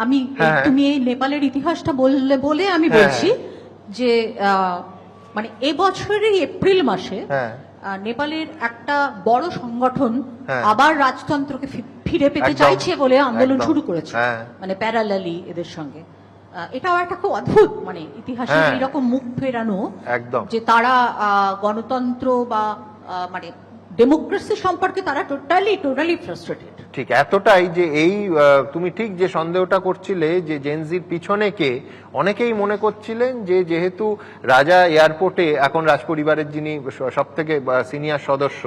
আমি হ্যাঁ। তুমি এই নেপালের ইতিহাসটা বললে বলে আমি হ্যাঁ। বলছি যে মানে এবছরের এপ্রিল মাসে হ্যাঁ। নেপালের একটা বড় সংগঠন। আবার রাজতন্ত্রকে ফিরে পেতে চাইছে বলে আন্দোলন শুরু করেছে। মানে প্যারালালি এদের সঙ্গে এটাও একটা খুব অদ্ভুত মানে ইতিহাসে। এরকম মুখ ফেরানো একদম। যে তারা আহ, গণতন্ত্র বা মানে ডেমোক্রেসি সম্পর্কে তারা টোটালি টোটালি ফ্রাস্ট্রেটেড ঠিক এতটাই যে এই তুমি ঠিক যে সন্দেহটা করছিলে যে জেনজির পিছনে কে অনেকেই মনে করছিলেন যে যেহেতু রাজা এয়ারপোর্টে এখন রাজপরিবারের যিনি সব থেকে সিনিয়র সদস্য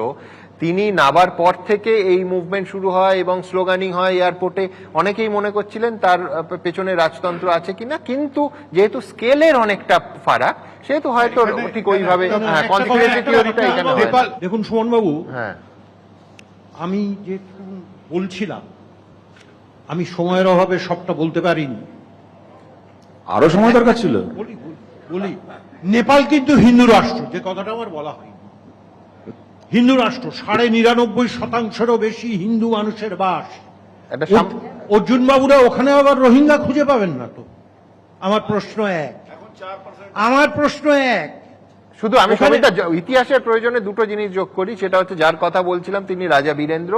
তিনি নাবার পর থেকে এই মুভমেন্ট শুরু হয় এবং স্লোগানিং হয় এয়ারপোর্টে। অনেকেই মনে করছিলেন তার পেছনে রাজতন্ত্র আছে কিনা কিন্তু যেহেতু স্কেলের অনেকটা ফারাক সেহেতু হয়তো ঠিক ওইভাবে হ্যাঁ, দেখুন সুমন বাবু হ্যাঁ। আমি যে বলছিলাম। আমি সময়ের অভাবে সবটা বলতে পারিনি। আরও সময় দরকার ছিল? বলি নেপাল কিন্তু হিন্দু রাষ্ট্র যে কথাটা আমার বলা হয়নি। হিন্দু রাষ্ট্র সাড়ে নিরানব্বই শতাংশেরও বেশি হিন্দু মানুষের বাস। অর্জুন বাবুরা ওখানে আবার রোহিঙ্গা খুঁজে পাবেন না তো? আমার প্রশ্ন এক। আমার প্রশ্ন এক। শুধু আমি সবিতা ইতিহাসের প্রয়োজনে দুটো জিনিস যোগ করি সেটা হচ্ছে যার কথা বলছিলাম তিনি রাজা বীরেন্দ্র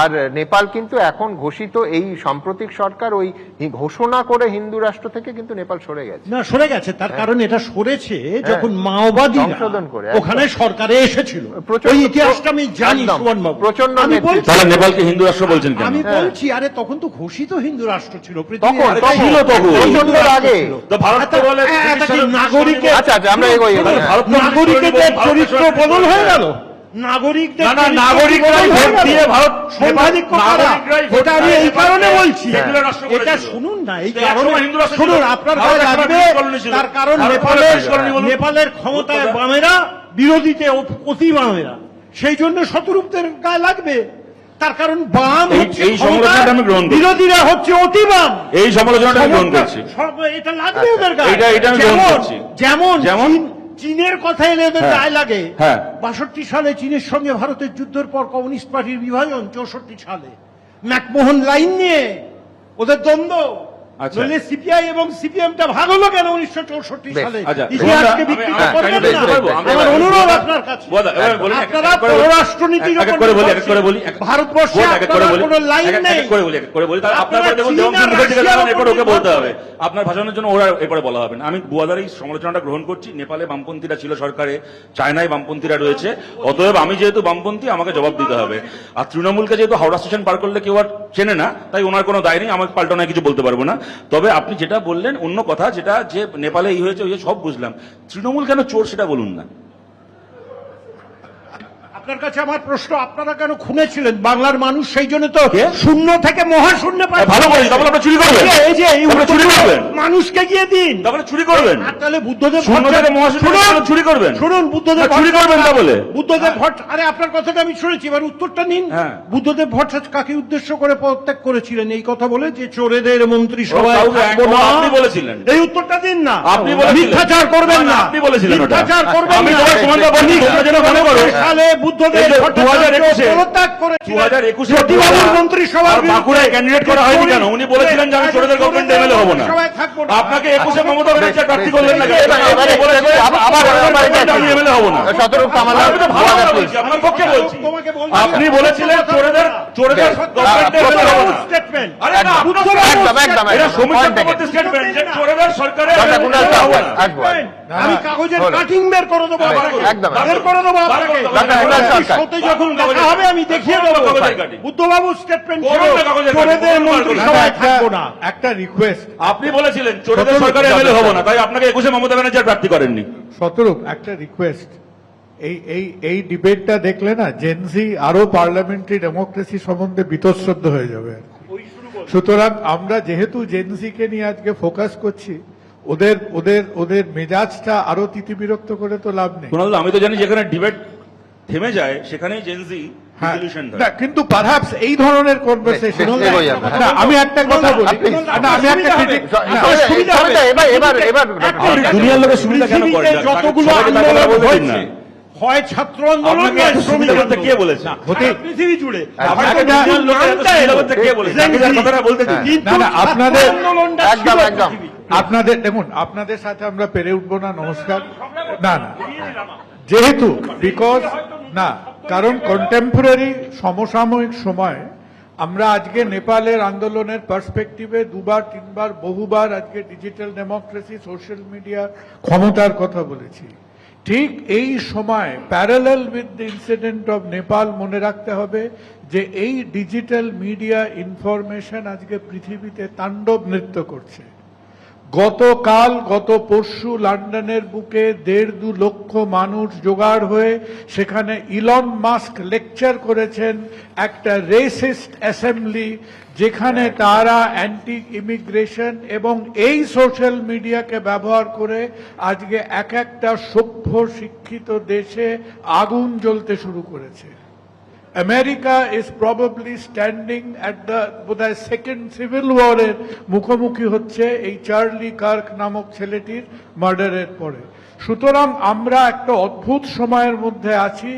আর নেপাল কিন্তু এখন ঘোষিত এই সাম্প্রতিক সরকার ওই ঘোষণা করে হিন্দু রাষ্ট্র থেকে কিন্তু নেপাল সরে গেছে। না সরে গেছে তার কারণ এটা সরেছে যখন মাওবাদী হ্যাঁ। সংশোধন করে, ওখানে সরকারে এসেছিল। ওই ইতিহাসটা আমি জানি বলছি তাহলে নেপালকে হিন্দু রাষ্ট্র বলছেন কেন? আমি হ্যাঁ। বলছি আরে তখন তো ঘোষিত হিন্দু রাষ্ট্র ছিল পৃথিবীর তখন ছিল। তখন। আগে। তো ভারত তো বলে একটা- একটা কি ব্রিটিশ নাগরিকের আচ্ছা আচ্ছা আমরা এগোই হ্যাঁ। ভারত নাগরিকদের চরিত্র বদল হয়ে গেল নাগরিকদের না, না, নাগরিকরাই ভোট দিয়ে ভারত- সাংবাদিক নেপাল- কারা? নাগরিকরাই ভোট এটা আমি এই কারণে বলছি এটা শুনুন না এই কারণে একসময় হিন্দু রাষ্ট্র ছিল। শুনুন আপনার ভারত লাগবে ব্রিটিশ কলোনি ছিল। তার কারণ নেপালের ক্ষমতায় বামেরা বিরোধীতে অতি বামেরা সেই জন্য শতরূপদের গায়ে লাগবে তার কারণ বাম এই- হচ্ছে এই সমালোচনাটা আমি গ্রহণ করছি। বিরোধীরা হচ্ছে অতি বাম এই সমালোচনাটা আমি গ্রহণ করছি এটা লাগবে আচ্ছা, ওদের গায়ে এইটা- এইটা আমি গ্রহণ করছি। যেমন যেমন? চীন- চীনের কথা এলে ওদের হ্যাঁ। গায়ে লাগে হ্যাঁ। বাষট্টি সালে চীনের সঙ্গে ভারতের যুদ্ধের পর কমিউনিস্ট পার্টির বিভাজন চৌষট্টি সালে ম্যাকমোহন লাইন নিয়ে ওদের দ্বন্দ্ব। নইলে সিপিআই এবং সিপিএমটা ভাগ হলো কেন উনিশশো চৌষট্টি সালে? ইতিহাসকে বিকৃত করবেন না। আমার অনুরোধ কাছে। পররাষ্ট্রনীতি ভারতবর্ষে কোনো লাইন নেই। আপনার ভাষণের জন্য ওরা এরপরে বলা হবে না। আমি বুয়াদার এই সমালোচনাটা গ্রহণ করছি। নেপালে বামপন্থীরা ছিল সরকারে চায়নায় বামপন্থীরা রয়েছে। অতএব আমি যেহেতু বামপন্থী আমাকে জবাব দিতে হবে। আর তৃণমূলকে যেহেতু হাওড়া স্টেশন পার করলে কেউ আর চেনে না তাই ওনার কোনো দায় নেই আমাকে পাল্টানো কিছু বলতে পারব না। তবে আপনি যেটা বললেন, অন্য কথা, যেটা যে নেপালে ই হয়েছে, ওই সব বুঝলাম। তৃণমূল কেন চোর সেটা বলুন না। আপনার কাছে আমার প্রশ্ন আপনারা কেন খুনেছিলেন বাংলার মানুষ সেই জন্য তো শূন্য থেকে মহাশূন্য পায় ভালো করেছি তারপরে আপনি চুরি করবেন এই যে এই তারপরে চুরি করবেন মানুষকে গিয়ে দিন তারপরে চুরি করবেন তাহলে বুদ্ধদেব শূন্য থেকে মহাশূন্য শুনুন, পর্যন্ত চুরি করবেন? শুনুন বুদ্ধদেব চুরি করবেন তা বলে? বুদ্ধদেব ভট্ট আরে আপনার কথাটা আমি শুনেছি এবার উত্তরটা নিন হ্যাঁ। বুদ্ধদেব ভট্টাচার্য কাকে উদ্দেশ্য করে পদত্যাগ করেছিলেন এই কথা বলে যে চোরেদের মন্ত্রী সভায় আপনি বলেছিলেন। এই উত্তরটা দিন না আপনি বলেছিলেন। মিথ্যাচার করবেন না, আপনি বলেছিলেন। মিথ্যাচার করবেন আমি না তোমার সমানটা বলছি, তোমরা যেন মনে করো। সালে বুদ্ধদেব এই যে ভট্টাচার্য 2021 পদত্যাগ করেছিলেন। 2021 এ প্রতিবাদী মন্ত্রী সভার আর বাঁকুড়ায় ক্যান্ডিডেট করা হয়নি কেন? উনি বলেছিলেন যে আমি চোরদের গভর্নমেন্ট এমএলএ হব না। আপনাকে একুশে মমতা ব্যানার্জি প্রার্থী করলেন না আমি এমএলএ হব না। আপনার পক্ষে বলছি। আপনি বলেছিলেন চোরেদের চোরেদের। আমি কাগজের কাটিং বের করে দেবো করে দেবো আপনাকে। সরকার। যখন দেখা হবে আমি দেখিয়ে দেবো। বুদ্ধবাবু স্টেটমেন্ট করুন না কাগজের কাটিং, চোরেদের করুন না মন্ত্রী কাগজের সভায় একটা থাকব না। একটা রিকোয়েস্ট আপনি বলেছিলেন চোরেদের সতেরো এমএলএ হব না তাই আপনাকে একুশে মমতা ব্যানার্জি প্রার্থী করেননি। শতরূপ একটা রিকোয়েস্ট এই এই এই ডিবেটটা দেখলে না জেনজি আরও পার্লামেন্টারি ডেমোক্রেসি সম্বন্ধে বিতশ্রদ্ধ হয়ে যাবে সুতরাং আমরা যেহেতু জেনজিকে নিয়ে আজকে ফোকাস করছি ওদের ওদের ওদের মেজাজটা আরও তিতিবিরক্ত করে তো লাভ নেই। আমি তো জানি যেখানে ডিবেট থেমে যায় সেখানেই জেনজি হ্যাঁ, কিন্তু পারহাপস এই ধরনের কনভারসেশন হ্যাঁ। আমি একটা কথা বলি। না আমি একটা সুবিধা এবার এবার এবার দুনিয়ার লোকের সুবিধা কেন করে যতগুলো আন্দোলন বলতে দিন না। হয়েছে হয় ছাত্র আন্দোলন কে বলেছে? পৃথিবী জুড়ে। ছাত্র আপনাদের- একদম, একদম। আপনাদের দেখুন আপনাদের সাথে আমরা পেরে উঠবো না নমস্কার। না না। যেহেতু বিকজ না, কারণ কন্টেম্পোরারি সমসাময়িক সময়, আমরা আজকে নেপালের আন্দোলনের পার্সপেক্টিভে দুবার, তিনবার, বহুবার আজকে ডিজিটাল ডেমোক্রেসি সোশ্যাল মিডিয়া ক্ষমতার কথা বলেছি। ঠিক এই সময় parallel with the incident of Nepal মনে রাখতে হবে যে এই ডিজিটাল মিডিয়া ইনফরমেশন আজকে পৃথিবীতে তাণ্ডব নৃত্য করছে। গতকাল, গত পরশু লন্ডনের বুকে দেড় দু লক্ষ মানুষ জোগাড় হয়ে সেখানে ইলন মাস্ক লেকচার করেছেন একটা রেসিস্ট অ্যাসেম্বলি, যেখানে তারা অ্যান্টি ইমিগ্রেশন এবং এই সোশ্যাল মিডিয়াকে ব্যবহার করে আজকে এক একটা সভ্য শিক্ষিত দেশে আগুন জ্বলতে শুরু করেছে। America is probably standing at the বোধহয় সেকেন্ড সিভিল ওয়ারের মুখোমুখি হচ্ছে এই চার্লি কার্ক নামক ছেলেটির মার্ডারের পরে। সুতরাং আমরা একটা অদ্ভুত সময়ের মধ্যে আছি,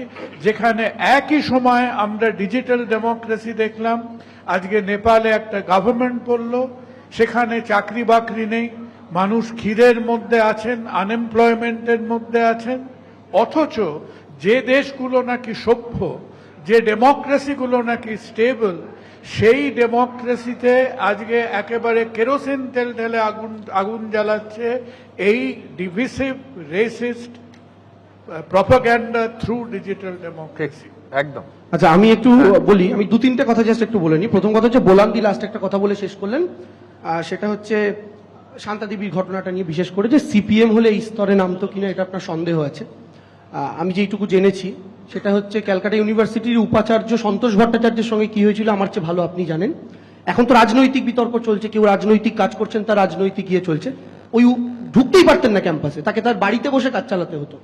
যেখানে একই সময়ে আমরা ডিজিটাল ডেমোক্রেসি দেখলাম। আজকে নেপালে একটা গভর্নমেন্ট পড়ল, সেখানে চাকরি বাকরি নেই, মানুষ খিদের মধ্যে আছেন আনএমপ্লয়মেন্টের মধ্যে আছেন, অথচ যে দেশগুলো নাকি সভ্য যে ডেমোক্রেসিগুলো নাকি স্টেবল সেই ডেমোক্রেসিতে আজকে একেবারে কেরোসিন তেল ঢেলে আগুন আগুন জ্বালাচ্ছে এই divisive racist propaganda through digital democracy একদম। আচ্ছা আমি একটু বলি আমি দু তিনটে কথা জাস্ট একটু বলে নিই। প্রথম কথা হচ্ছে বোলান্দি লাস্ট একটা কথা বলে শেষ করলেন। সেটা হচ্ছে শান্তাদেবীর ঘটনাটা নিয়ে বিশেষ করে যে সিপিএম হলে এই স্তরে নামতো কিনা এটা আপনার সন্দেহ আছে। আমি যেইটুকু জেনেছি, সেটা হচ্ছে ক্যালকাটা ইউনিভার্সিটির উপাচার্য সন্তোষ ভট্টাচার্যের সঙ্গে কি হয়েছিল আমার চেয়ে ভালো আপনি জানেন। এখন তো রাজনৈতিক বিতর্ক চলছে, কেউ রাজনৈতিক কাজ করছেন, তার রাজনৈতিক ইয়ে চলছে। ওই ঢুকতেই পারতেন না ক্যাম্পাসে, তাকে তার বাড়িতে বসে কাজ চালাতে হতো।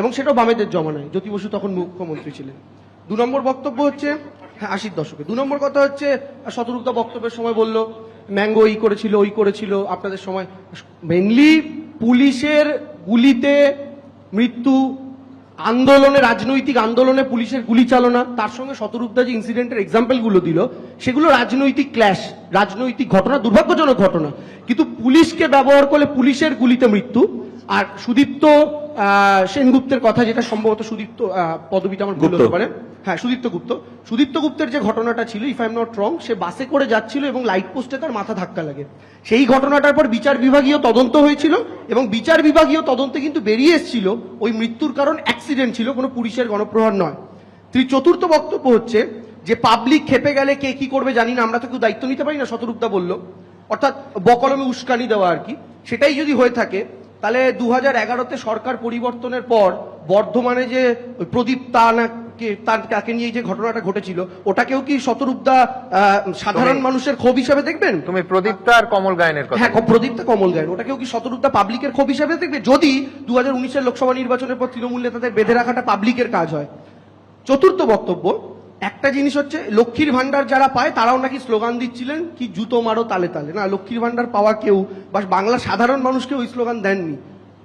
এবং সেটাও বামেদের জমানায়, জ্যোতি বসু তখন মুখ্যমন্ত্রী ছিলেন। দু নম্বর বক্তব্য হচ্ছে হ্যাঁ আশির দশকে। দু নম্বর কথা হচ্ছে, শতরূপদা বক্তব্যের সময় বলল, ম্যাঙ্গো এই করেছিল, ওই করেছিল, আপনাদের সময়। মেনলি পুলিশের গুলিতে মৃত্যু আন্দোলনে, রাজনৈতিক আন্দোলনে পুলিশের গুলি চালনা, তার সঙ্গে শতরূপদা যে ইনসিডেন্টের এক্সাম্পলগুলো দিল, সেগুলো রাজনৈতিক ক্ল্যাশ রাজনৈতিক ঘটনা, দুর্ভাগ্যজনক ঘটনা। কিন্তু পুলিশকে ব্যবহার করলে পুলিশের গুলিতে মৃত্যু, আর সুদীপ্ত সেনগুপ্তের কথা যেটা সম্ভবত সুদীপ্ত পদবিটা আমার ভুল হতে পারে। হ্যাঁ সুদীপ্ত গুপ্ত। সুদীপ্ত গুপ্তের যে ঘটনাটা ছিল if I am not wrong সে বাসে করে যাচ্ছিল এবং লাইট পোস্টে তার মাথা ধাক্কা লাগে। সেই ঘটনাটার পর বিচার বিভাগীয় তদন্ত হয়েছিল এবং বিচার বিভাগীয় তদন্তে কিন্তু বেরিয়ে এসেছিল ওই মৃত্যুর কারণ অ্যাক্সিডেন্ট ছিল কোনো পুলিশের গণপ্রহার নয়। ত্রি- চতুর্থ বক্তব্য হচ্ছে যে পাবলিক খেপে গেলে কে কি করবে জানি না আমরা তো কেউ দায়িত্ব নিতে পারি না শতরূপদা বলল। অর্থাৎ বকলমে উস্কানি দেওয়া আর কি। সেটাই যদি হয়ে থাকে তাহলে দু হাজার এগারোতে সরকার পরিবর্তনের পর বর্ধমানে যে প্রদীপ তানাকে তাকে নিয়ে যে ঘটনাটা ঘটেছিল ওটাকেও কি শতরূপদা আহ, সাধারণ মানুষের ক্ষোভ হিসাবে দেখবেন? তুমি প্রদীপ্তা আর কমল গায়নের কথা হ্যাঁ প্রদীপ্তা কমল গায়ন। ওটাকেও কি শতরূপদা পাবলিকের ক্ষোভ হিসাবে দেখবে? যদি দু হাজার উনিশের লোকসভা নির্বাচনের পর তৃণমূল নেতাদের বেঁধে রাখাটা পাবলিকের কাজ হয়। চতুর্থ বক্তব্য একটা জিনিস হচ্ছে, লক্ষ্মীর ভান্ডার যারা পায়, তারাও নাকি স্লোগান দিচ্ছিলেন কি, জুতো মারো তালে তালে। না, লক্ষ্মীর ভান্ডার পাওয়া কেউ বা বাংলা সাধারণ মানুষকে ওই স্লোগান দেননি।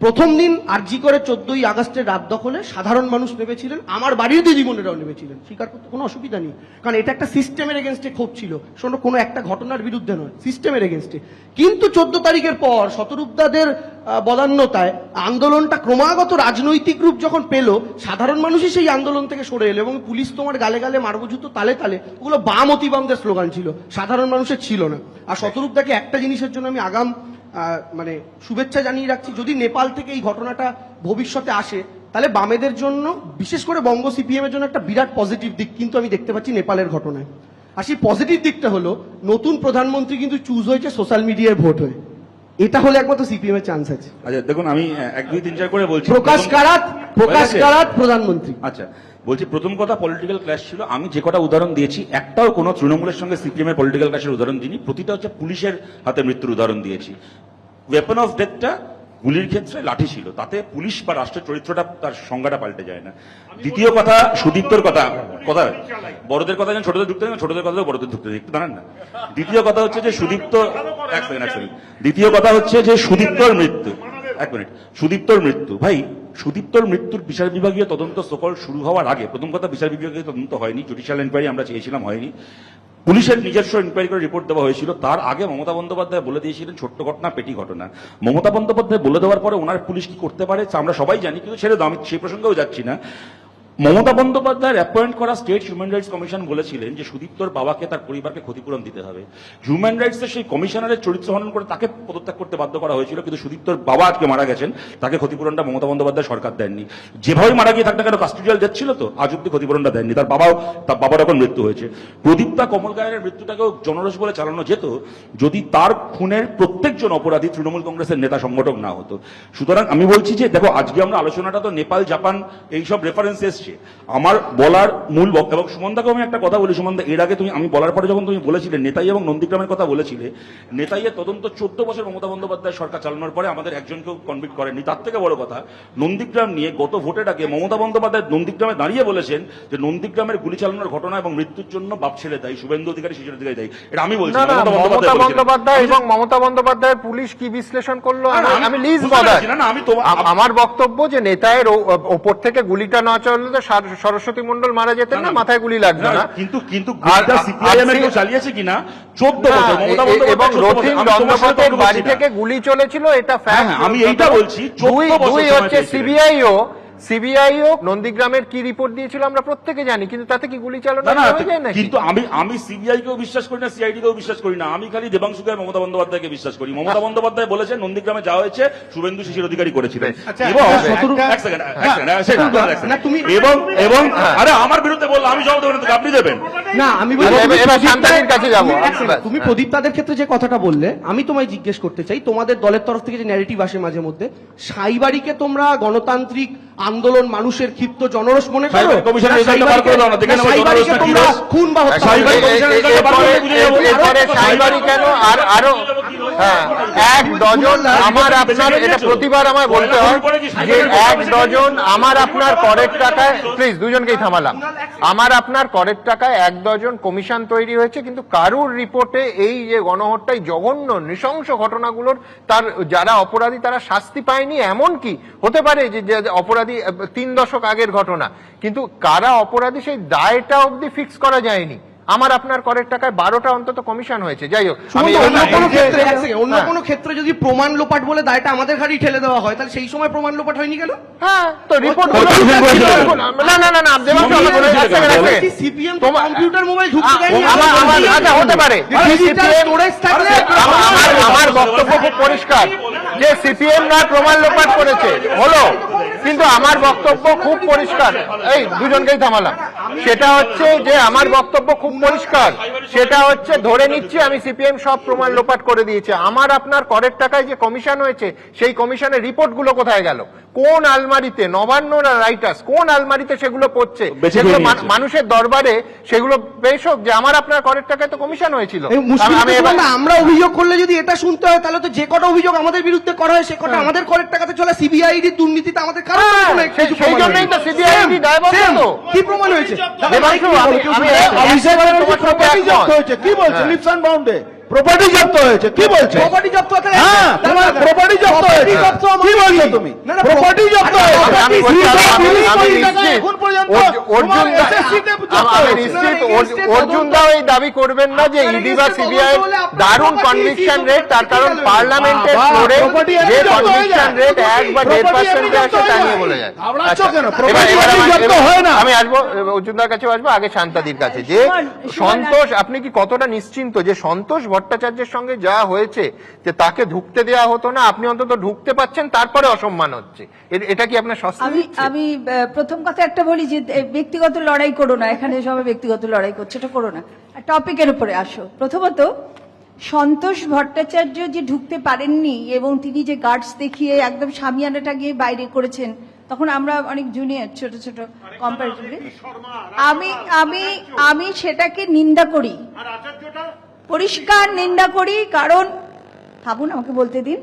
প্রথম দিন আরজি করে চোদ্দই আগস্টের রাত দখলে সাধারণ মানুষ নেমেছিলেন, আমার বাড়ির দিদিমণিরাও নেমেছিলেন। স্বীকার করতে কোনো অসুবিধা নেই। কারণ এটা একটা সিস্টেমের এগেনস্টে ক্ষোভ ছিল। শোনো, কোনো একটা ঘটনার বিরুদ্ধে নয়, সিস্টেমের এগেনস্টে কিন্তু চোদ্দ তারিখের পর শতরূপদাদের বদান্যতায় আন্দোলনটা ক্রমাগত রাজনৈতিক রূপ যখন পেল, সাধারণ মানুষই সেই আন্দোলন থেকে সরে এলো এবং পুলিশ তোমার গালে গালে মারবো জুতো তালে তালে, ওগুলো বাম অতিবামদের স্লোগান ছিল। সাধারণ মানুষের ছিল না। আর শতরূপদাকে একটা জিনিসের জন্য আমি আগাম মানে শুভেচ্ছা জানিয়ে রাখছি যদি নেপাল থেকে এই ঘটনাটা ভবিষ্যতে আসে তাহলে বামেদের জন্য বিশেষ করে বঙ্গ সিপিএম এর জন্য একটা বিরাট পজিটিভ দিক কিন্তু আমি দেখতে পাচ্ছি নেপালের ঘটনায়। আর সেই পজিটিভ দিকটা হলো নতুন প্রধানমন্ত্রী কিন্তু চুজ হয়েছে সোশ্যাল মিডিয়ায় ভোট হয়ে। এটা হলে একমাত্র সিপিএম এর চান্স আছে। আচ্ছা দেখুন আমি এক দুই তিন চার করে বলছি। প্রকাশ কারাত প্রকাশ কারাত প্রধানমন্ত্রী। আচ্ছা। বলছি, প্রথম কথা পলিটিক্যাল ক্লাস ছিল। আমি যে কটা উদাহরণ দিয়েছি, একটাও কোনো তৃণমূলের সঙ্গে সিপিএম এর পলিটিক্যাল ক্লাসের উদাহরণ দিইনি। প্রতিটা হচ্ছে পুলিশের হাতে মৃত্যুর উদাহরণ দিয়েছি। ওয়েপন অফ ডেথটা গুলির ক্ষেত্রে লাঠি ছিল। তাতে পুলিশ বা রাষ্ট্রের চরিত্রটা তার সংজ্ঞাটা পাল্টে যায় না। দ্বিতীয় কথা, সুদীপ্তর কথা। কথা বড়দের কথা যেন ছোটদের ঢুকতে ছোটদের কথা বড়দের ঢুকতে একটু দাঁড়ান না। দ্বিতীয় কথা হচ্ছে যে সুদীপ্ত এক সেকেন্ড এক সেকেন্ড দ্বিতীয় কথা হচ্ছে যে সুদীপ্তর মৃত্যু। এক মিনিট সুদীপ্তর মৃত্যু। ভাই সুদীপ্তর মৃত্যুর বিচার বিভাগীয় তদন্ত সকল শুরু হওয়ার আগে, প্রথম কথা, বিচার বিভাগীয় তদন্ত হয়নি জুডিশিয়াল এনকোয়ারি আমরা চেয়েছিলাম হয়নি। পুলিশের নিজস্ব এনকোয়ারি করে রিপোর্ট দেওয়া হয়েছিল। তার আগে মমতা বন্দ্যোপাধ্যায় বলে দিয়েছিলেন, ছোট্ট ঘটনা, পেটি ঘটনা। মমতা বন্দ্যোপাধ্যায় বলে দেওয়ার পরে ওনার পুলিশ কি করতে পারে, আমরা সবাই জানি, কিন্তু ছেড়ে দাও, আমি সেই প্রসঙ্গেও যাচ্ছি না। মমতা বন্দ্যোপাধ্যায়ের অ্যাপয়েন্ট করা স্টেট হিউম্যান রাইটস কমিশন বলেছিলেন যে সুদীপ্তর বাবাকে তার পরিবারকে ক্ষতিপূরণ দিতে হবে। হিউম্যান রাইটসের সেই কমিশনারের চরিত্র হনন করে তাকে পদত্যাগ করতে বাধ্য করা হয়েছিল, কিন্তু সুদীপ্তর বাবা আজকে মারা গেছেন, তাকে ক্ষতিপূরণটা মমতা বন্দ্যোপাধ্যায় সরকার দেননি। যেভাবে মারা গিয়ে থাকতে কেন কাস্টোডিয়াল ডেথ ছিল তো, আজ অব্দি ক্ষতিপূরণটা দেননি। তার বাবাও, তার বাবার এখন মৃত্যু হয়েছে। প্রদীপ্তা কমল গায়ের মৃত্যুটাকেও জনরস বলে চালানো যেত, যদি তার খুনের প্রত্যেকজন অপরাধী তৃণমূল কংগ্রেসের নেতা সংগঠক না হতো। সুতরাং আমি বলছি যে, দেখো, আজকে আমরা আলোচনাটা তো নেপাল জাপান এইসব রেফারেন্স এসছে। আমার বলার মূল বক্তব্য এবং সুমনদাকে আমি একটা কথা বলি সুমনদা এর আগে তুমি আমি বলার পরে যখন তুমি বলেছিলে নেতাই এবং নন্দীগ্রামের কথা বলেছিলে নেতাইয়ের তদন্ত চোদ্দ বছর মমতা বন্দ্যোপাধ্যায় সরকার চালানোর পরে আমাদের একজনকেও কনভিক্ট করেনি তার থেকে বড় কথা নন্দীগ্রাম নিয়ে গত ভোটের আগে মমতা বন্দ্যোপাধ্যায় নন্দীগ্রামে দাঁড়িয়ে বলেছেন যে নন্দীগ্রামের গুলি চালানোর ঘটনা এবং মৃত্যুর জন্য বাপ ছেলে দেয় শুভেন্দু অধিকারী শিশির অধিকারী দেয়। এটা আমি বলছি মমতা বন্দ্যোপাধ্যায় এবং মমতা বন্দ্যোপাধ্যায়ের পুলিশ কি বিশ্লেষণ করল? আমি- লিজ বদার। পারছি। না, তোমার- আমার বক্তব্য যে নেতায়ের ওপর থেকে গুলিটা না চললে সরস্বতী মন্ডল মারা যেতেন না মাথায় গুলি লাগবে না কিন্তু কিন্তু চালিয়েছে কিনা? চোদ্দ এবং 14 বছর। রথীন আমি তোমার সাথে দণ্ডপথের তর্ক বাড়ি থেকে গুলি চলেছিল এটা হ্যাঁ, ফ্যাক্ট হ্যাঁ, আমি এইটা বলছি, 14 দুই হচ্ছে। সিবিআইও সিবিআইও নন্দীগ্রামের কি রিপোর্ট দিয়েছিল আমরা প্রত্যেকে জানি কিন্তু তাতে কি গুলি চালানো না হয়ে যায় কিন্তু আমি আমি সিবিআই কেও বিশ্বাস করি না সিআইডি কেও বিশ্বাস করি না। আমি খালি দেবাংশুকে আর মমতা বন্দ্যোপাধ্যায়কে বিশ্বাস করি। মমতা বন্দ্যোপাধ্যায় বলেছেন নন্দীগ্রামে যাওয়া হয়েছে শুভেন্দু শিশির অধিকারী করেছিলেন। আচ্ছা, এবং এবং এবং আরে আমার বিরুদ্ধে বলল আমি জবাব দেবেন আপনি দেবেন। না আমি তুমি যাব। তুমি- হ্যাঁ। প্রদীপ তাদের ক্ষেত্রে যে কথাটা বললে আমি তোমায় জিজ্ঞেস করতে চাই তোমাদের দলের তরফ থেকে যে ন্যারেটিভ আসে মাঝে মধ্যে সাইবাড়িকে তোমরা গণতান্ত্রিক আন্দোলন মানুষের ক্ষিপ্ত জনরস মনে করো? খুন বা আর এক ডজন আমার আপনার এটা প্রতিবার আমায় বলতে হয় যে এক ডজন আমার আপনার করের টাকায় প্লিজ দুজনকেই থামালাম। আমার আপনার করের টাকায় এক ডজন কমিশন তৈরি হয়েছে কিন্তু কারুর রিপোর্টে এই যে গণহত্যায় জঘন্য নৃশংস ঘটনাগুলোর তার যারা অপরাধী তারা শাস্তি পায়নি এমন কি হতে পারে যে অপরাধী তিন দশক আগের ঘটনা কিন্তু কারা অপরাধী সেই দায়টা অবধি ফিক্স করা যায়নি আমার আপনার করের টাকায় বারোটা অন্তত কমিশন হয়েছে যাই হোক অন্য কোনো ক্ষেত্রে এক second, অন্য হ্যাঁ। কোনো ক্ষেত্রে যদি প্রমাণ লোপাট বলে দায়টা আমাদের ঘাড়েই ঠেলে দেওয়া হয় তাহলে সেই সময় প্রমাণ লোপাট হয়নি কেন হ্যাঁ তো রিপোর্ট না না না না। সিপিএম কম্পিউটার মোবাইল ঢুকতে দেয়নি আচ্ছা হতে পারে আমার বক্তব্য খুব পরিষ্কার যে সিপিএম না প্রমাণ লোপাট করেছে হলো কিন্তু আমার বক্তব্য খুব পরিষ্কার। এই, দুজনকেই থামালাম। সেটা হচ্ছে যে আমার বক্তব্য খুব পরিষ্কার। সেটা হচ্ছে ধরে নিচ্ছি, আমি সিপিএম সব প্রমাণ লোপাট করে দিয়েছে। আমার আপনার করের টাকায় যে কমিশন হয়েছে, সেই কমিশনের রিপোর্টগুলো কোথায় গেল? কোন আলমারিতে নবান্ন না রাইটার্স কোন আলমারিতে সেগুলো পড়ছে সেগুলো। মানুষের দরবারে সেগুলো পেশ হোক যে আমার আপনার করের টাকায় তো কমিশন হয়েছিল আমরা অভিযোগ করলে যদি এটা শুনতে হয় তাহলে তো যে কটা অভিযোগ আমাদের বিরুদ্ধে করা হয় সে কটা আমাদের করের টাকাতে চলে সিবিআইডি দুর্নীতিতে আমাদের হ্যাঁ, সেই- জন্যই তো দায়বদ্ধ তো। কি প্রমাণ হয়েছে আমি- আমি এক- অভিষেক একবারে ব্যানার্জি তোমার সাথে একমত। কি বলছে হ্যাঁ। লিপস অ্যান্ড বাউন্ডে প্রপার্টি জব্দ হয়েছে কি বলছে? প্রপার্টি জব্দ হ্যাঁ তোমার প্রপার্টি জব্দ হয়েছে। কি বলছো তুমি? প্রপার্টি জব্দ হয়েছে। আমি। এখন পর্যন্ত অর্জুন- দা- SSC তে জব্দ আমি হয়েছে। নিশ্চিত না, অর্জুন- against অর্জুন তদন্ত- দা ওই দাবি করবেন না যে ইডি বা সিবিআই দারুণ কনভিকশন রেট তার কারণ পার্লামেন্টের ফ্লোরে যে কনভিকশন রেট এক বা দেড় পার্সেন্ট আছে তা নিয়ে বলে যায় আচ্ছা, হয়। আমি আসব অর্জুনদার কাছে আসব আগে শান্তাদির কাছে। যে সন্তোষ আপনি কি কতটা নিশ্চিন্ত যে সন্তোষ ভট্টাচার্যের সঙ্গে যা হয়েছে যে তাকে ঢুকতে দেওয়া হতো না আপনি অন্তত ঢুকতে পাচ্ছেন তারপরে অসম্মান হচ্ছে। এটা কি আপনার স্বস্তি আমি আমি প্রথম কথা একটা বলি যে ব্যক্তিগত লড়াই করো না। এখানে সবাই ব্যক্তিগত লড়াই করছে এটা করো না। টপিকের উপরে আসো। প্রথমত সন্তোষ ভট্টাচার্য যে ঢুকতে পারেননি এবং তিনি যে গার্ডস দেখিয়ে একদম সামিয়ানাটা গিয়ে বাইরে করেছেন তখন আমরা অনেক জুনিয়র ছোট ছোট কম্পারেটিভলি আমি আমি আমি সেটাকে নিন্দা করি। পরিষ্কার নিন্দা করি কারণ ভাবুন আমাকে বলতে দিন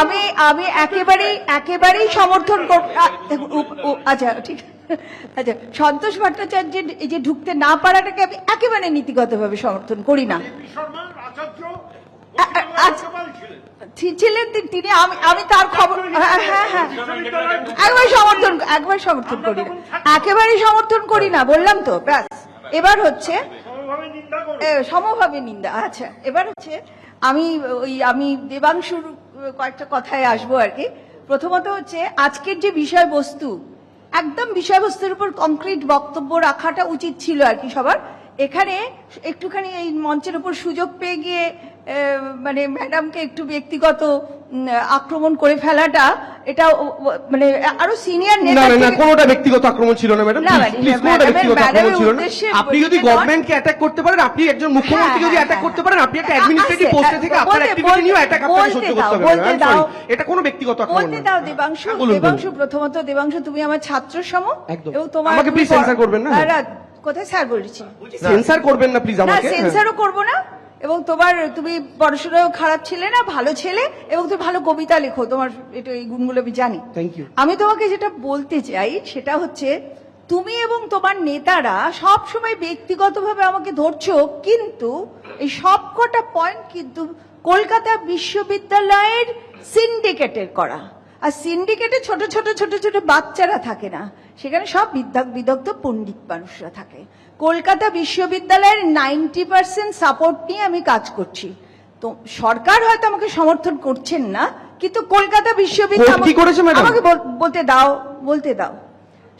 আমি আমি একেবারেই একেবারেই সমর্থন আচ্ছা ঠিক আচ্ছা সন্তোষ ভট্টাচার্যের এই যে ঢুকতে না পারাটাকে আমি একেবারে নীতিগতভাবে সমর্থন করি না। আচ্ছা, ছিলেন তিনি আমি আমি তার খবর হ্যাঁ হ্যাঁ হ্যাঁ একবার সমর্থন একবার সমর্থন করি না। একেবারেই সমর্থন করি না বললাম তো ব্যাস। এবার হচ্ছে সমভাবে নিন্দা। আচ্ছা এবার হচ্ছে আমি ওই, আমি দেবাংশুর কয়েকটা কথায় আসব আর কি। প্রথমত হচ্ছে, আজকের যে বিষয়বস্তু, একদম বিষয়বস্তুর উপর কংক্রিট বক্তব্য রাখাটা উচিত ছিল আর কি সবার। এখানে একটুখানি এই মঞ্চের উপর সুযোগ পেয়ে গিয়ে মানে ম্যাডামকে একটু ব্যক্তিগত আক্রমণ করে ফেলাটা এটা মানে আরও সিনিয়র না নেতা না না কোনোটা ব্যক্তিগত আক্রমণ ছিল না ম্যাডাম প্লিজ কোনোটা ব্যক্তিগত আক্রমণ ছিল না আপনি যদি নয়। গভর্নমেন্টকে অ্যাটাক করতে পারেন আপনি একজন মুখ্যমন্ত্রী হ্যাঁ, যদি হ্যাঁ, অ্যাটাক করতে হ্যাঁ। পারেন আপনি একটা অ্যাডমিনিস্ট্রেটিভ পোস্টে থেকে আপনার অ্যাক্টিভিটি নিয়েও অ্যাটাক আপনাকে সহ্য দাও, করতে হবে বলতে দাও। এটা কোনো ব্যক্তিগত আক্রমণ বলতে দাও দেবাংশু হ্যাঁ, বলুন, বলুন। দেবাংশু প্রথমত দেবাংশু তুমি আমার ছাত্র সম। এবং তোমার আমাকে পড়া- censor করবেন না? না, কোথায় স্যার বলেছি সেন্সার করবেন না প্লিজ আমাকে হ্যাঁ। সেন্সারও করব না এবং তোমার তুমি পড়াশোনাও খারাপ ছেলে না ভালো ছেলে এবং তুমি ভালো কবিতা লেখো তোমার এটা এই গুণগুলো আমি জানি। আমি তোমাকে যেটা বলতে চাই সেটা হচ্ছে তুমি এবং তোমার নেতারা সব সময় ব্যক্তিগতভাবে আমাকে ধরছো কিন্তু এই সবকটা পয়েন্ট কিন্তু কলকাতা বিশ্ববিদ্যালয়ের সিন্ডিকেটের করা। আর সিন্ডিকেটে ছোট ছোট ছোট ছোট বাচ্চারা থাকে না। সেখানে সব বিদ্যা বিদগ্ধ পণ্ডিত মানুষরা থাকে। কলকাতা বিশ্ববিদ্যালয়ের নাইনটি পার্সেন্ট সাপোর্ট নিয়ে আমি কাজ করছি। তো সরকার হয়তো আমাকে সমর্থন করছেন না কিন্তু কলকাতা বিশ্ববিদ্যালয়? আমাকে বলতে দাও বলতে দাও।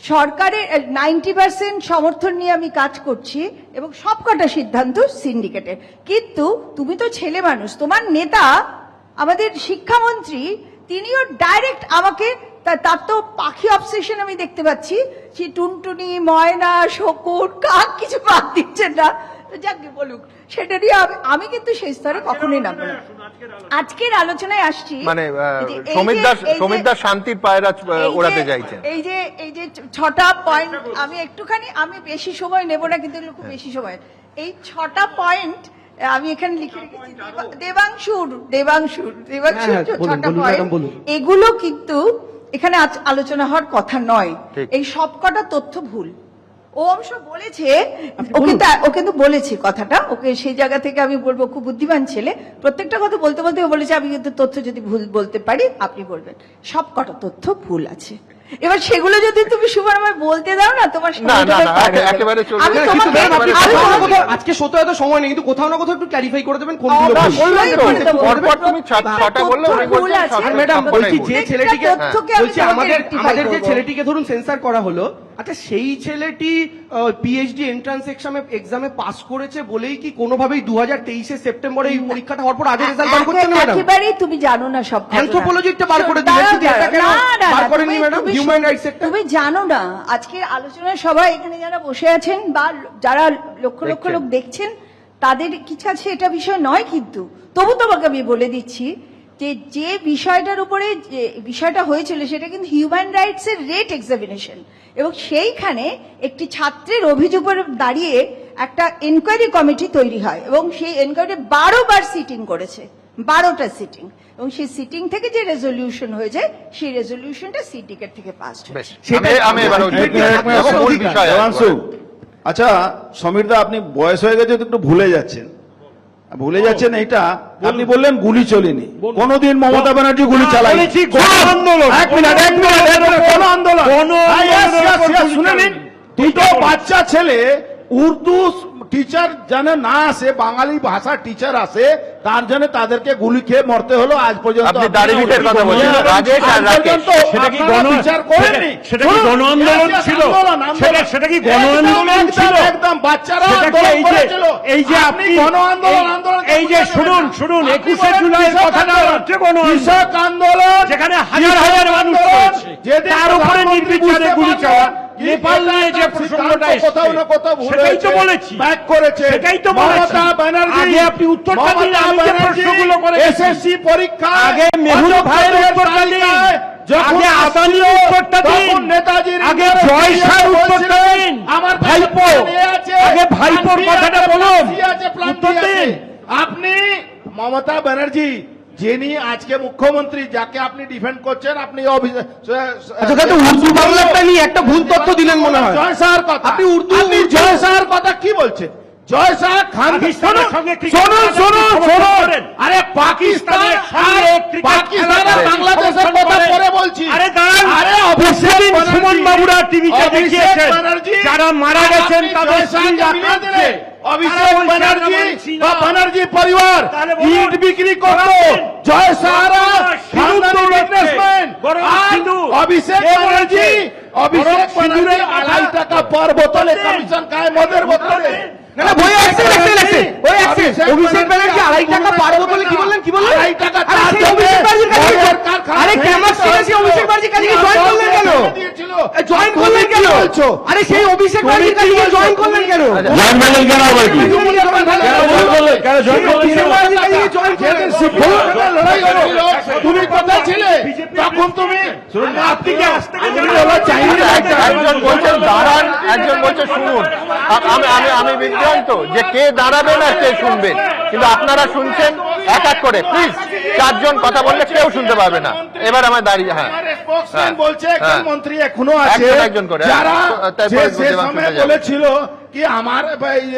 সরকারের নাইনটি পার্সেন্ট সমর্থন নিয়ে আমি কাজ করছি এবং সবকটা সিদ্ধান্ত সিন্ডিকেটের। কিন্তু তুমি তো ছেলে মানুষ তোমার নেতা আমাদের শিক্ষামন্ত্রী তিনিও ডাইরেক্ট আমাকে তা- তার তো পাখি অবসেশন আমি দেখতে পাচ্ছি। সে টুনটুনি ময়না শকুন কাক কিছু বাদ দিচ্ছেন না। তো যাকে বলুক সেটা নিয়ে আমি- কিন্তু সেই স্তরে কখনোই নামবো না। আজকের আলোচনায়। আসছি। মানে দাস শান্তির পায়রা ওড়াতে চাইছেন। এই যে এই যে ছটা পয়েন্ট আমি একটুখানি আমি বেশি সময় নেব না কিন্তু খুব বেশি সময়। এই ছটা পয়েন্ট আমি এখানে লিখে রেখেছি। দেবা- দেবাংশুর দেবাংশুর দেবাংশুর হ্যাঁ, যে বলুন, ছটা পয়েন্ট এগুলো কিন্তু এখানে আজ আলোচনা হওয়ার কথা নয়। এই সবকটা তথ্য ভুল। ও অংশ বলেছে ওকে কিন্তু ও কিন্তু বলেছে কথাটা। ওকে সেই জায়গা থেকে আমি বলব খুব বুদ্ধিমান ছেলে। প্রত্যেকটা কথা বলতে বলতে ও বলেছে আমি কিন্তু তথ্য যদি ভুল বলতে পারি আপনি বলবেন। সব কটা তথ্য ভুল আছে। এবার সেগুলো যদি তুমি সুপার আমায় বলতে দাও না তোমার। একেবারে আজকে সত্য এত সময় নেই কিন্তু কোথাও না কোথাও একটু ক্যারিফাই করে দেবেন কোনগুলো ম্যাডাম বলছি যে ছেলেটিকে বলছি আমাদের আমাদের যে ছেলেটিকে ধরুন সেন্সার করা হলো আচ্ছা সেই ছেলেটি পিএইচডি এন্ট্রান্স এক্সামে এক্সামে পাস করেছে বলেই কি কোনোভাবেই দু হাজার তেইশে সেপ্টেম্বরে এই পরীক্ষাটা হওয়ার পর আজও রেজাল্ট বার করছেন না ম্যাডাম একেবারেই তুমি জানো না সব। Anthropology-টা বার করে দাঁড়াও, এটা কেন বার না, করেননি, তুমি- ম্যাডাম? শু- rights একটা? তুমি জানো না আজকের আলোচনায় সবাই এখানে যারা বসে আছেন বা যারা লক্ষ লক্ষ লোক দেখছেন তাদের কিছু আছে এটা বিষয় নয় কিন্তু তবু তোমাকে আমি বলে দিচ্ছি যে যে বিষয়টার উপরে যে বিষয়টা হয়েছিল সেটা কিন্তু হিউম্যান রাইটস এর রেট এক্সামিনেশন এবং সেইখানে একটি ছাত্রের অভিযোগের দাঁড়িয়ে একটা এনকোয়ারি কমিটি তৈরি হয় এবং সেই এনকোয়ারি বারো বার সিটিং করেছে। বারোটা সিটিং এবং সেই সিটিং থেকে যে রেজলিউশন হয়েছে সেই রেজলিউশনটা সিন্ডিকেট থেকে পাস আচ্ছা সমীরদা আপনি বয়স হয়ে গেছে তো একটু ভুলে যাচ্ছেন। ভুলে যাচ্ছেন এটা আপনি বললেন গুলি চলেনি। কোনদিন মমতা ব্যানার্জি গুলি চালাই আন্দোলন। এক মিনিট এক মিনিট কোন আন্দোলন শুনে নিন। দুটো বাচ্চা ছেলে উর্দু টিচার যেন না আসে বাঙালি ভাষা টিচার আসে তার জন্য তাদেরকে গুলি খেয়ে মরতে হলো আজ পর্যন্ত আপনি দাড়িভিটের কথা বলছেন, রাজেশ আর রাকেশ। সেটা কি গণ বিচার করেননি সেটা- সেটা কি গণ আন্দোলন yes, yes, ছিল? আন্দোলন, আন্দোলন। সেটা- সেটা কি গণ আন্দোলন ছিল? একদম বাচ্চারা আন্দোলন করেছিল এই যে আপনি আপনি গণ আন্দোলন আন্দোলন এই যে শুনুন, শুনুন, 21শে জুলাইয়ের কথাটা হচ্ছে গণ আন্দোলন। যেখানে হাজার হাজার মানুষ তার উপরে নির্বিচারে গুলি চাওয়া। নেপাল নিয়ে যে প্রসঙ্গটা কোথাও না কোথাও সেটাই তো বলেছি। ব্যাক করেছে সেটাই তো মমতা ব্যানার্জি আগে আপনি উত্তরটা দিন, আমি যে প্রশ্নগুলো করে এসএসসি পরীক্ষা আগে মেহুল ভাইয়ের উত্তরটা দিন। আগে আসামির উত্তরটা দিন। নেতাজির আগে ইন্দিরা জয় গান্ধী শাহর উত্তরটা দিন। আমার ভাইপো, আগে ভাইপোর কথাটা বলুন। উত্তর দিন। আপনি মমতা ব্যানার্জি যিনি আজকে মুখ্যমন্ত্রী যাকে আপনি ডিফেন্ড করছেন আপনি আচ্ছা উর্দু বাংলাটা নিয়ে একটা ভুল তথ্য দিলেন মনে হয়। জয় শাহর কথা। আপনি উর্দু জয় শাহর কথা কি বলছেন? জয় শাহ খান পাকিস্তানের সঙ্গে ক্রিকেট শুনুন খেলার শুনুন কি শুনুন সমর্থন করেন? আরে পাকিস্তান পাকিস্তানের সঙ্গে আর ক্রিকেট পাকিস্তান আর বাংলাদেশের কথা পরে বলছি। আরে দাঁড়ান। আরে অভিষেক সুমন বাবুরা টিভিতে দেখিয়েছেন যারা মারা গেছেন তাদের জয় অভিষেক ব্যানার্জি। বা ব্যানার্জি পরিবার ইট বিক্রি করতো। জয় সাহারা দৌড়াচ্ছে। বিজনেসম্যান অভিষেক ব্যানার্জি অভিষেক ব্যানার্জি আড়াই টাকা পর বোতলে কমিশন খায় মদের বোতলে। অভিষেক ব্যানার্জি আড়াই টাকা পার বোতলে কি বললেন কি বললেন? আড়াই টাকা আরে চার সেই টাকা অভিষেক ব্যানার্জির কাছে মদের কি- কারখানা আরে ভেঙে ক্যামাস থেকে সেই অভিষেক ব্যানার্জির কাছে জয়েন করলেন কেন দিয়েছিল জয়েন করলেন কেন? বলছো? আরে সেই অভিষেক ব্যানার্জির কাছে জয়েন করলেন কেন? জয়েন করলেন কেন আবার কি? তুমি কোথায় ছিলে? তখন তুমি আপনি কি আসতে একজন বলছেন দাঁড়ান একজন বলছে শুনুন। আমি আমি আমি বিভ্রান্ত যে কে দাঁড়াবেন আর কে শুনবেন কিন্তু আপনারা শুনছেন এক এক করে প্লিজ চারজন কথা বললে কেউ শুনতে পারবে না। এবার আমার দাঁড়িয়ে হ্যাঁ। হ্যাঁ, বলছে হ্যাঁ। মন্ত্রী এখনও আছে। একজন করে, যারা হ্যাঁ। বলেছিল কি আমার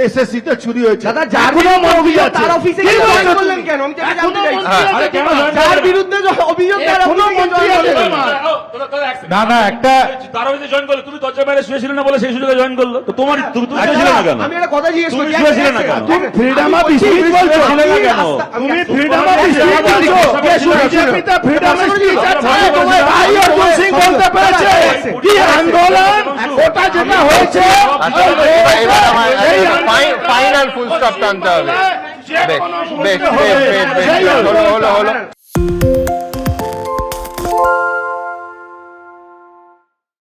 এসএসসি তে চুরি হয়েছে দাদা যার বিরুদ্ধে অভিযোগ তার অফিসে কি করলেন কেন আমি জানতে কেন যার বিরুদ্ধে অভিযোগ তার এখনও মন্ত্রী আছে না না একটা তার অফিসে জয়েন করল তুমি দরজা বাইরে শুয়েছিলে না বলে সেই সুযোগে জয়েন করল তো তোমার তুমি তুমি শুয়েছিলে না কেন আমি একটা কথা জিজ্ঞেস তুমি করছি শুয়েছিলে না কেন? তুমি freedom of আমি বলছি। না কেন? তুমি ফ্রিডম অফ স্পিচ বলছো কে শুনে- বিজেপিতে ফ্রিডম অফ স্পিচ আছে তোমার ভাই অর্জুন সিং বলতে পেরেছে কি আন্দোলন ওটা যেটা হয়েছে আচ্ছা, ফাইনাল ফুল স্টপ টানতে হবে বেশ বেশ বেশ বেশ হলো হলো হলো